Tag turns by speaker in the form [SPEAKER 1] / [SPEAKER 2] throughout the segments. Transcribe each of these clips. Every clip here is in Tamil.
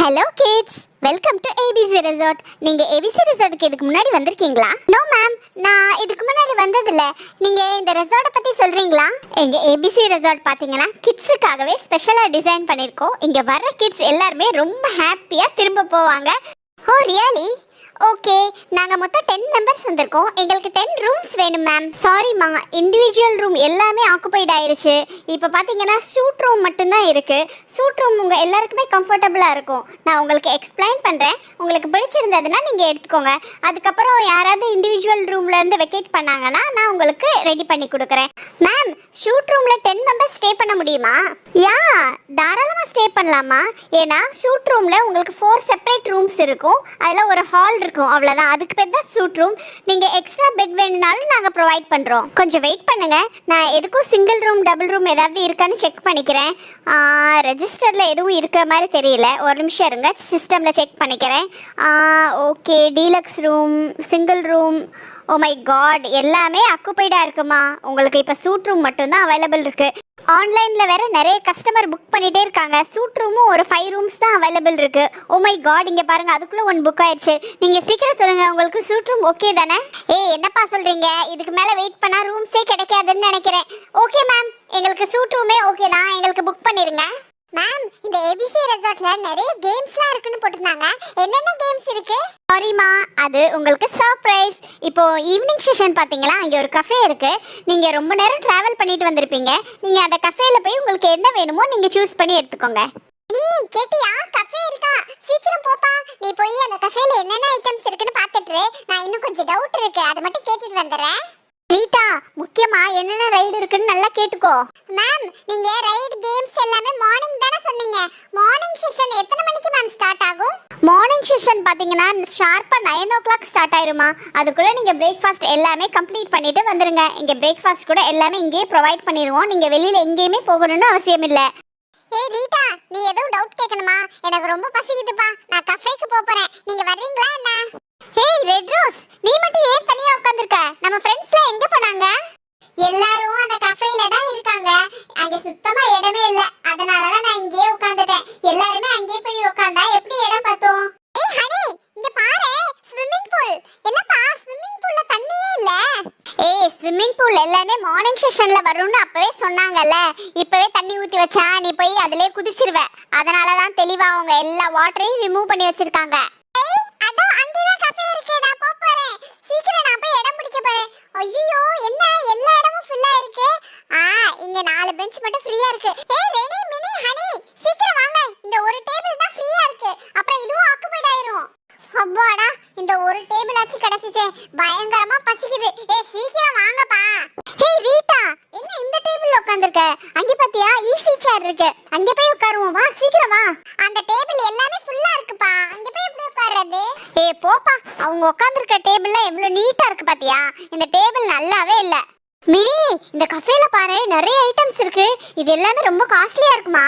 [SPEAKER 1] Hello kids welcome to A B C resort நீங்கள் ஏபிசி ரெசார்ட்டுக்கு இதுக்கு முன்னாடி வந்திருக்கீங்களா? நோ மேம் நான் இதுக்கு முன்னாடி வந்ததில்ல. நீங்கள் இந்த ரெசார்ட்டை பற்றி சொல்கிறீங்களா எங்கள் ஏபிசி ரெசார்ட் பார்த்தீங்கன்னா கிட்ஸுக்காகவே ஸ்பெஷலாக டிசைன் பண்ணியிருக்கோம். இங்கே வர்ற கிட்ஸ் எல்லாருமே ரொம்ப ஹாப்பியாக திரும்ப போவாங்க. Oh, ஓ ரியலி ஓகே நாங்கள் மொத்தம் டென் மெம்பர்ஸ் வந்திருக்கோம். எங்களுக்கு டென் ரூம்ஸ் வேணும் மேம் சாரிம்மா இண்டிவிஜுவல் ரூம் எல்லாமே ஆக்குபைட் ஆயிருச்சு. இப்போ பார்த்தீங்கன்னா சூட் ரூம் மட்டும்தான் இருக்குது சூட் ரூம் உங்கள் எல்லாருக்குமே கம்ஃபர்டபுளாக இருக்கும். நான் உங்களுக்கு எக்ஸ்பிளைன் பண்ணுறேன் உங்களுக்கு பிடிச்சிருந்ததுன்னா நீங்கள் எடுத்துக்கோங்க. அதுக்கப்புறம் யாராவது இண்டிவிஜுவல் ரூம்லேருந்து வெக்கேட் பண்ணாங்கன்னா நான் உங்களுக்கு ரெடி பண்ணி கொடுக்குறேன். மேம் ஷூட் ரூமில் டென் மெம்பர்ஸ் ஸ்டே பண்ண முடியுமா? யா தாராளமாக ஸ்டே பண்ணலாமா? ஏன்னா ஷூட் ரூமில் உங்களுக்கு ஃபோர் செப்பரேட் ரூம்ஸ் இருக்கும். அதில் ஒரு ஹால் இருக்கும். அவ்வளோதான் அதுக்கு பேர் தான் சூட் ரூம் நீங்கள் எக்ஸ்ட்ரா பெட் வேணும்னாலும் நாங்கள் ப்ரொவைட் பண்ணுறோம் கொஞ்சம் வெயிட் பண்ணுங்கள் நான் எதுக்கும் சிங்கிள் ரூம் டபுள் ரூம் ஏதாவது இருக்கான்னு செக் பண்ணிக்கிறேன். ரெஜிஸ்டரில் எதுவும் இருக்கிற மாதிரி தெரியல. ஒரு நிமிஷம் இருங்க. சிஸ்டமில் செக் பண்ணிக்கிறேன். Okay deluxe room single room oh my God எல்லாமே அக்குபைடாக இருக்குமா? உங்களுக்கு இப்போ சூட் ரூம் மட்டும்தான் அவைலபிள் இருக்குது ஆன்லைனில் வேற நிறைய கஸ்டமர் புக் பண்ணிகிட்டே இருக்காங்க. சூட் ரூமும் ஒரு ஃபைவ் ரூம்ஸ் தான் அவைலபிள் இருக்கு. ஓ மை காட் இங்கே பாருங்க அதுக்குள்ளே ஒன் புக் ஆயிடுச்சு. நீங்கள் சீக்கிரம் சொல்லுங்க உங்களுக்கு சூட் ரூம் ஓகே தானே? ஏய் என்னப்பா சொல்றீங்க? இதுக்கு மேலே வெயிட் பண்ணால் ரூம்ஸே கிடைக்காதுன்னு நினைக்கிறேன். ஓகே மேம் எங்களுக்கு சூட் ரூமே ஓகே தான். எங்களுக்கு புக் பண்ணிடுங்க மேம் இந்த ஏபிசி ரெசார்ட்ல நிறைய கேம்ஸ்லாம் இருக்குன்னு போட்டிருந்தாங்க. என்னென்ன கேம்ஸ் இருக்கு? சாரிமா அது உங்களுக்கு சர்ப்ரைஸ் இப்போ ஈவினிங் செஷன் பாத்தீங்களா அங்கே ஒரு கஃபே இருக்கு. நீங்க ரொம்ப நேரம் டிராவல் பண்ணிட்டு வந்திருப்பீங்க. நீங்க அந்த கஃபேல போய் உங்களுக்கு என்ன வேணுமோ நீங்க சூஸ் பண்ணி எடுத்துக்கோங்க. நீ கேட்டியா கஃபே இருக்கா? சீக்கிரம் போப்பா. நீ போய் அந்த கஃபேல என்னென்ன ஐட்டம்ஸ் இருக்குன்னு பார்த்துட்டு நான் இன்னும் கொஞ்சம் டவுட் இருக்கு. அதை மட்டும் கேட்டுட்டு வந்துடுறேன். ரீட்டா முக்கியமா என்னென்ன ரைடு இருக்குன்னு நல்லா கேட்டுக்கோ. மேம் நீங்க ரைடு கேம்ஸ் எல்லாமே மார்னிங் தானே சொன்னீங்க. மார்னிங் செஷன் எத்தனை மணிக்கு மேம் ஸ்டார்ட் ஆகும்? மார்னிங் செஷன் பாத்தீங்கன்னா ஷார்ப்பா நைன் ஓ கிளாக் ஸ்டார்ட் ஆயிருமா? அதுக்குள்ள நீங்க பிரேக்ஃபாஸ்ட் எல்லாமே கம்ப்ளீட் பண்ணிட்டு வந்துருங்க. இங்க பிரேக்ஃபாஸ்ட் கூட எல்லாமே இங்கேயே ப்ரொவைட் பண்ணிடுவோம் நீங்க வெளியில எங்கேயுமே போகணும்னு அவசியம் இல்லை. ஏய் ரீட்டா நீ எதுவும் டவுட் கேட்கணுமா எனக்கு ரொம்ப பசிக்குதுப்பா. நான் கஃபேக்கு போக போறேன். நீங்க வர்றீங்களா என்ன? ஏய் ரெட் ரோஸ் நீ மட்டும் ஏன் தனியா உட்கார்ந்திருக்க நம்ம ஃப்ரெண்ட்ஸ்லாம் எங்க போனாங்க எல்லாரும் அந்த கஃபேல தான் இருக்காங்க அங்க சுத்தமா இடமே இல்ல. அதனால தான் நான் இங்கேயே உட்கார்ந்துட்டேன். எல்லாருமே அங்கேயே போய் உட்கார்ந்தா எப்படி இடம் பார்த்தோம் ஏய் ஹனி இங்க பாரு ஸ்விம்மிங் பூல் என்னப்பா ஸ்விம்மிங் பூல்ல தண்ணியே இல்ல? ஏய் ஸ்விம்மிங் பூல் எல்லாமே மார்னிங் செஷன்ல வரும்னு அப்பவே சொன்னாங்கல்ல. இப்பவே தண்ணி ஊத்தி வச்சா நீ போய் அதுலயே குதிச்சிருவ. அதனால தான் தெளிவா அவங்க எல்லா வாட்டரையும் ரிமூவ் பண்ணி வச்சிருக்காங்க. ஏய் அதோ அங்கேதான் கஃபே இருக்கு. நான் போறேன் சீக்கிரம் நான் போய் இடம் பிடிக்க போறேன் ஐயோ என்ன எல்லா இடமும் ஃபுல்லா இருக்கு ஆ இங்க நாலு பெஞ்ச் மட்டும் ஃப்ரீயா இருக்கு ஏய் ரெனி மினி ஹனி சீக்கிரம் வாங்க இந்த ஒரு டேபிள் தான் ஃப்ரீயா இருக்கு அப்புறம் இதுவும் ஆக்குபைட் ஆயிரும் அப்பாடா இந்த ஒரு டேபிள் ஆச்சு கிடைச்சிச்சே பயங்கரமா பசிக்குது ஏய் சீக்கிரம் வாங்கப்பா ஹேய் ரீட்டா என்ன இந்த டேபிள்ல உட்கார்ந்திருக்க அங்க பாத்தியா ஈஸி சேர் இருக்கு. அங்க போய் உட்காருவோம். வா சீக்கிரம் வா. அந்த டேபிள் எல்லாமே ஃபுல்லா இருக்குப்பா. அங்க போய் எப்படி உட்கார்றது? ஏய் போப்பா. அவங்க உட்கார்ந்திருக்க டேபிள்ல எவ்வளவு நீட்டா இருக்கு பாத்தியா? இந்த டேபிள் நல்லாவே இல்ல. மினி இந்த கஃபேல பாரு நிறைய ஐட்டம்ஸ் இருக்கு. இது எல்லாமே ரொம்ப காஸ்ட்லியா இருக்குமா?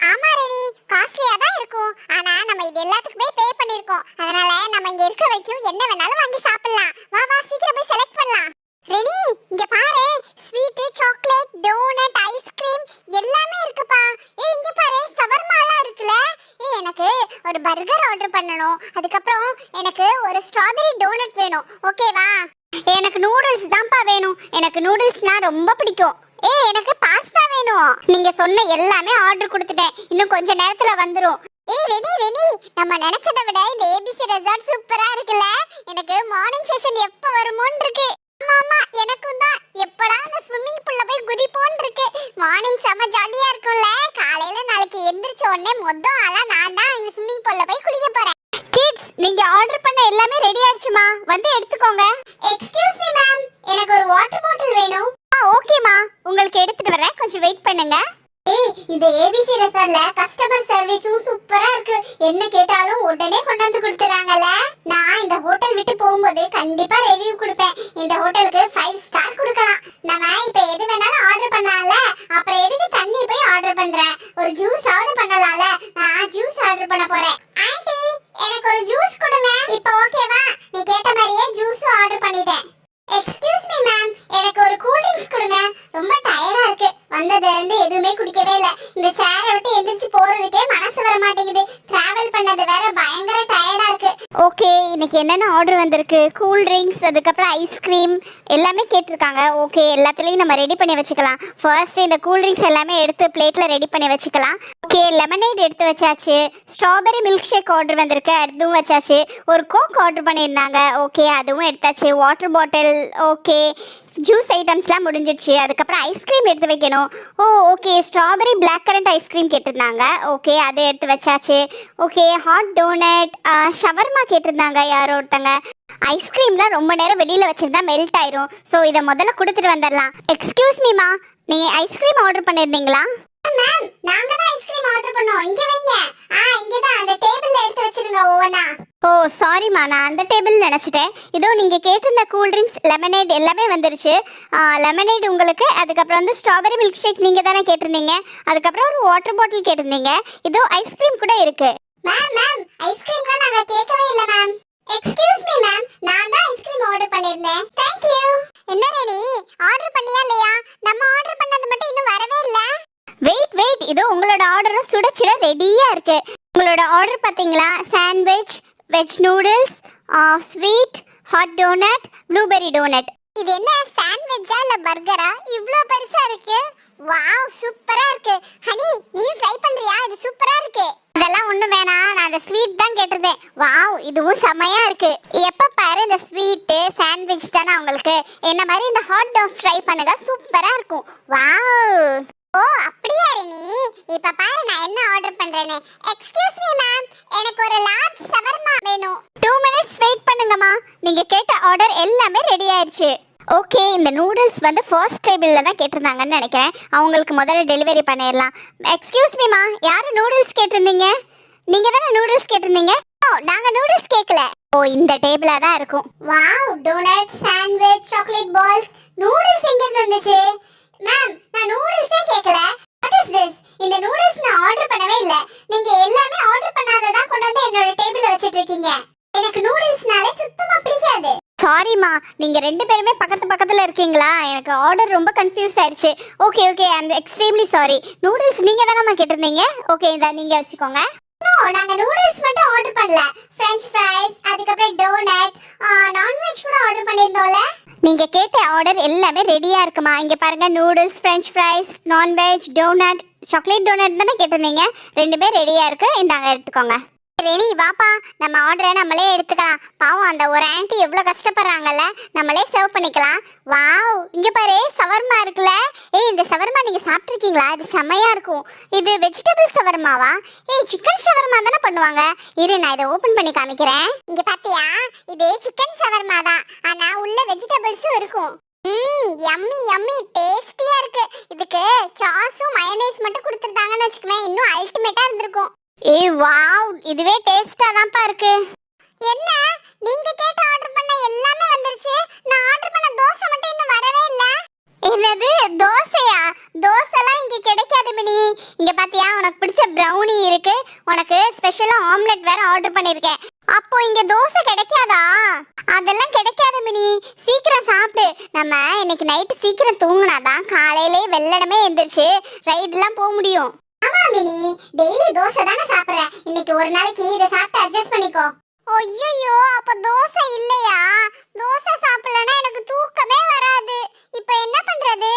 [SPEAKER 1] ஆமா ரெனி காஸ்ட்லியா தான் இருக்கும். ஆனா நம்ம இது எல்லாத்துக்குமே பே பண்ணிருக்கோம் அதனால நம்ம இங்க இருக்கிற வரைக்கும் என்ன வேணாலும் வாங்கி சாப்பிடலாம். வா வா சீக்கிரம் போய் செலக்ட் பண்ணலாம். ரெடி இங்க பாரு. ஸ்வீட் சாக்லேட் டோனட் ஐஸ்கிரீம் எல்லாமே இருக்குப்பா. ஏய் இங்க பாரு சவர்மாலாம் இருக்குல ஏய் எனக்கு ஒரு பர்கர் ஆர்டர் பண்ணணும். அதுக்கப்புறம் எனக்கு ஒரு ஸ்ட்ராபெரி டோனட் வேணும். ஓகேவா எனக்கு நூடுல்ஸ் தான்ப்பா வேணும். எனக்கு நூடுல்ஸ்னா ரொம்ப பிடிக்கும். ஏய் எனக்கு பாஸ்தா வேணும். நீங்க சொன்ன எல்லாமே ஆர்டர் கொடுத்துட்டேன். இன்னும் கொஞ்ச நேரத்துல வந்துரும். ஏய் ரெடி ரெடி நம்ம நினைச்சதை விட இந்த ஏபிசி ரெசார்ட் சூப்பரா இருக்குல்ல. எனக்கு மார்னிங் செஷன் எப்போ வருமோன்னு இருக்கு. ஆமா எனக்கும் தான். எப்படா அந்த ஸ்விம்மிங் பூல்ல போய் குதிப்போன்னு இருக்கு. மார்னிங் செம ஜாலியா இருக்கும்ல. காலையில நாளைக்கு எந்திரிச்ச உடனே மொத்தம் ஆளா நான் தான் இந்த ஸ்விம்மிங் பூல்ல போய் குளிக்க போறேன். கிட்ஸ் நீங்க ஆர்டர் பண்ண எல்லாமே ரெடி ஆயிடுச்சுமா? வந்து எடுத்துக்கோங்க. எக்ஸ்கியூஸ் மீ மேம் எனக்கு ஒரு வாட்டர் பாட்டில் வேணும். ஆ ஓகேமா உங்களுக்கு எடுத்துட்டு வரேன் கொஞ்சம் வெயிட் பண்ணுங்க. இந்த ஏபிசி ரெசார்ட்ல கஸ்டமர் சர்வீஸும் சூப்பரா இருக்கு. என்ன கேட்டாலும் உடனே கொண்டு வந்து கொடுத்துறாங்கல்ல? நான் இந்த ஹோட்டல் விட்டு போகும்போது கண்டிப்பா ரிவ்யூ கொடுப்பேன். இந்த ஹோட்டலுக்கு ஃபைவ் ஸ்டார் கொடுக்கலாம். நம்ம இப்ப எது வேணாலும் ஆர்டர் பண்ணலாம்ல? அப்புறம் எதுக்கு தண்ணி போய் ஆர்டர் பண்றேன் ஒரு ஜூஸ் ஆவது பண்ணலாம்ல? நான் ஜூஸ் ஆர்டர் பண்ண போறேன். ஆண்டி எனக்கு ஒரு ஜூஸ் கொடுங்க. இப்போ ஓகேவா நீ கேட்ட மாதிரியே ஜூஸும் ஆர்டர் பண்ணிட்டேன் எக்ஸ்கியூஸ் மீ மேம் எனக்கு ஜூஸ் கொடுங்க. ரொம்ப டயர்டா இருக்கு. வந்ததுல இருந்து எதுவுமே குடிக்கவே இல்ல. இந்த சேரை விட்டு எந்திரிச்சு போறதுக்கே மனசு வர மாட்டேங்குது. டிராவல் பண்ணது வேற பயங்கர டயர்டா இருக்கு. ஓகே இன்னைக்கு என்னென்ன ஆர்டர் வந்திருக்கு? கூல் ட்ரிங்க்ஸ் அதுக்கப்புறம் ஐஸ்கிரீம் எல்லாமே கேட்டிருக்காங்க. ஓகே எல்லாத்துலேயும் நம்ம ரெடி பண்ணி வச்சுக்கலாம். ஃபர்ஸ்ட் இந்த கூல் ட்ரிங்க்ஸ் எல்லாமே எடுத்து பிளேட்ல ரெடி பண்ணி வச்சுக்கலாம். ஓகே லெமனேட் எடுத்து வச்சாச்சு. ஸ்ட்ராபெரி மில்க் ஷேக் ஆர்டர் வந்திருக்கு அதுவும் வச்சாச்சு. ஒரு கோக் ஆர்டர் பண்ணியிருந்தாங்க. ஓகே அதுவும் எடுத்தாச்சு. வாட்டர் பாட்டில் ஓகே ஜூஸ் ஐட்டம்ஸ்லாம் முடிஞ்சிடுச்சு. அதுக்கப்புறம் ஐஸ்கிரீம் எடுத்து வைக்கணும். ஓ okay strawberry blackcurrant ice cream கேட்டிருந்தாங்க. ஓகே அதை எடுத்து வச்சாச்சு. ஓகே ஹாட் டோனட் ஷவர்மா கேட்டிருந்தாங்க யாரோ ஒருத்தங்க. ஐஸ்கிரீம்லாம் ரொம்ப நேரம் வெளியில் வச்சிருந்தா மெல்ட் ஆயிரும். ஸோ இதை முதல்ல கொடுத்துட்டு வந்துடலாம். எக்ஸ்கியூஸ் மீமா நீ ஐஸ்கிரீம் ஆர்டர் பண்ணியிருந்தீங்களா? மேம் நாங்க தான் ஐஸ்கிரீம் ஆர்டர் பண்ணோம். இங்க வைங்க. ஆ இங்க தான். அந்த டேபிள்ல எடுத்து வச்சிருங்க ஒவ்வொண்ணா ஓ சாரிம்மா நான் அந்த டேபிள் நினச்சிட்டேன். இதோ நீங்கள் கேட்டிருந்த கூல் ட்ரிங்க்ஸ் லெமனேட் எல்லாமே வந்துருச்சு. லெமனேட் உங்களுக்கு அதுக்கப்புறம் வந்து ஸ்ட்ராபெரி மில்க் ஷேக் நீங்கள் தானே கேட்டிருந்தீங்க. அதுக்கப்புறம் ஒரு வாட்டர் பாட்டில் கேட்டிருந்தீங்க. இதோ ஐஸ்கிரீம் கூட இருக்கு. மேம் மேம் ஐஸ்கிரீம்லாம் நாங்கள் கேட்கவே இல்லை மேம் எக்ஸ்கியூஸ் மீ மேம் நான் தான் ஐஸ்கிரீம் ஆர்டர் பண்ணியிருந்தேன் தேங்க் யூ என்ன ரெடி ஆர்டர் பண்ணியா இல்லையா? நம்ம ஆர்டர் பண்ணது மட்டும் இன்னும் வரவே இல்லை. வெயிட் வெயிட் இதோ உங்களோட ஆர்டரும் சுட சுட ரெடியா இருக்கு. உங்களோட ஆர்டர் பார்த்தீங்களா sandwich veg noodles sweet hot donut blueberry donut இது என்ன சாண்ட்விச்சா இல்லை பர்கரா இவ்வளோ பெருசாக இருக்கு. வாவ் சூப்பராக இருக்கு. ஹனி நீயும் ட்ரை பண்ணுறியா இது சூப்பராக இருக்கு. அதெல்லாம் ஒன்றும் வேணாம். நான் அந்த ஸ்வீட் தான் கேட்டிருந்தேன். வாவ் இதுவும் செம்மையாக இருக்கு. எப்போ பாரு இந்த ஸ்வீட்டு சாண்ட்விச் தானே உங்களுக்கு. என்ன மாதிரி இந்த ஹாட் டாக் ட்ரை பண்ணுங்க சூப்பராக இருக்கும். வாவ் ஓ அப்படியா நீ இப்ப பாரு நான் என்ன ஆர்டர் பண்றேன்னு. எக்ஸ்கியூஸ் மீ மேம் எனக்கு ஒரு லார்ஜ் சவர்மா வேணும். டூ மினிட்ஸ் வெயிட் பண்ணுங்கம்மா. நீங்க கேட்ட ஆர்டர் எல்லாமே ரெடி ஆயிடுச்சு ஓகே இந்த நூடுல்ஸ் வந்து ஃபர்ஸ்ட் டேபிளில் தான் கேட்டிருந்தாங்கன்னு நினைக்கிறேன். அவங்களுக்கு முதல்ல டெலிவரி பண்ணிடலாம். எக்ஸ்கியூஸ் மீமா யார் நூடுல்ஸ் கேட்டிருந்தீங்க? நீங்கள் தானே நூடுல்ஸ் கேட்டிருந்தீங்க? ஓ நாங்கள் நூடுல்ஸ் கேட்கல ஓ இந்த டேபிளாக தான் இருக்கும். Wow donut sandwich chocolate balls noodles எங்கேருந்து வந்துச்சு? மேம் நான் நூடுல்ஸே கேட்கல வாட் இஸ் திஸ் இந்த நூடுல்ஸ் நான் ஆர்டர் பண்ணவே இல்ல. நீங்க எல்லாமே ஆர்டர் பண்ணாததா கொண்டு வந்து என்னோட டேபிள்ல வச்சிட்டு இருக்கீங்க எனக்கு நூடுல்ஸ்னாலே சுத்தமா பிடிக்காது. சாரிம்மா நீங்க ரெண்டு பேருமே பக்கத்து பக்கத்துல இருக்கீங்களா? எனக்கு ஆர்டர் ரொம்ப கன்ஃபியூஸ் ஆயிடுச்சு okay okay I extremely sorry noodles நீங்க தானே கேட்டிருந்தீங்க? ஓகே இதை நீங்க வச்சுக்கோங்க. நோ நாங்க நூடுல்ஸ் மட்டும் ஆர்டர் பண்ணல. ஃப்ரெஞ்ச் ஃப்ரைஸ் அதுக்கப்புறம் டோனட் நான்வெஜ் கூட ஆர்டர் பண்ணிருந்தோம்ல நீங்க கேட்ட ஆர்டர் எல்லாமே ரெடியா இருக்குமா? இங்க பாருங்க noodles French fries non veg donut chocolate donut தானே கேட்டிருந்தீங்க? ரெண்டுமே ரெடியா இருக்கு. இந்தாங்க எடுத்துக்கோங்க. ரெனி வாப்பா நம்ம ஆர்டரை நம்மளே எடுத்துக்கலாம். பாவம் அந்த ஒரு ஆண்டி எவ்வளோ கஷ்டப்படுறாங்கல்ல. நம்மளே சர்வ் பண்ணிக்கலாம். வாவ் இங்கே பாரு சவர்மா இருக்குல்ல. ஏய் இந்த சவர்மா நீங்கள் சாப்பிட்ருக்கீங்களா இது செம்மையாக இருக்கும். இது வெஜிடபிள் சவர்மாவா? ஏய் சிக்கன் ஷவர்மா தானே பண்ணுவாங்க. இரு நான் இதை ஓப்பன் பண்ணி காமிக்கிறேன். இங்கே பார்த்தியா இது சிக்கன் ஷவர்மா தான். ஆனால் உள்ள வெஜிடபிள்ஸும் இருக்கும். ம் யம்மி யம்மி டேஸ்டியாக இருக்குது இதுக்கு சாஸும் மயோனைஸ் மட்டும் கொடுத்துருந்தாங்கன்னு வச்சுக்குவேன் இன்னும் அல்டிமேட்டாக இருந்திருக்கும். ஏய் வாவ் இதுவே டேஸ்டா தான்ப்பா இருக்கு. என்ன? நீங்க கேட்ட ஆர்டர் பண்ண எல்லாமே வந்துருச்சு. நான் ஆர்டர் பண்ண தோசை மட்டும் இன்னும் வரவே இல்ல. என்னது? தோசையா? தோசைலாம் இங்க கிடைக்காது மினி. இங்க பாத்தியா? உனக்கு பிடிச்ச ப்ரௌனி இருக்கு. உனக்கு ஸ்பெஷலா ஆம்லெட் வேற ஆர்டர் பண்ணிருக்கேன். அப்போ இங்க தோசை கிடைக்காதா? அதெல்லாம் கிடைக்காது மினி. சீக்கிரம் சாப்பிடு. நம்ம இன்னைக்கு நைட்டு சீக்கிரம் தூங்கினாதான் காலையிலே வெள்ளடமே எந்திரிச்சு ரைடுலாம் போக முடியும். ஆமா மினி டெய்லி தோசை தானே சாப்பிடுற. இன்னைக்கு ஒரு நாளைக்கு இதை சாப்பிட்டு அட்ஜஸ்ட் பண்ணிக்கோ. ஐயோ அப்ப தோசை இல்லையா? தோசை சாப்பிடலன்னா எனக்கு தூக்கமே வராது. இப்போ என்ன பண்றது?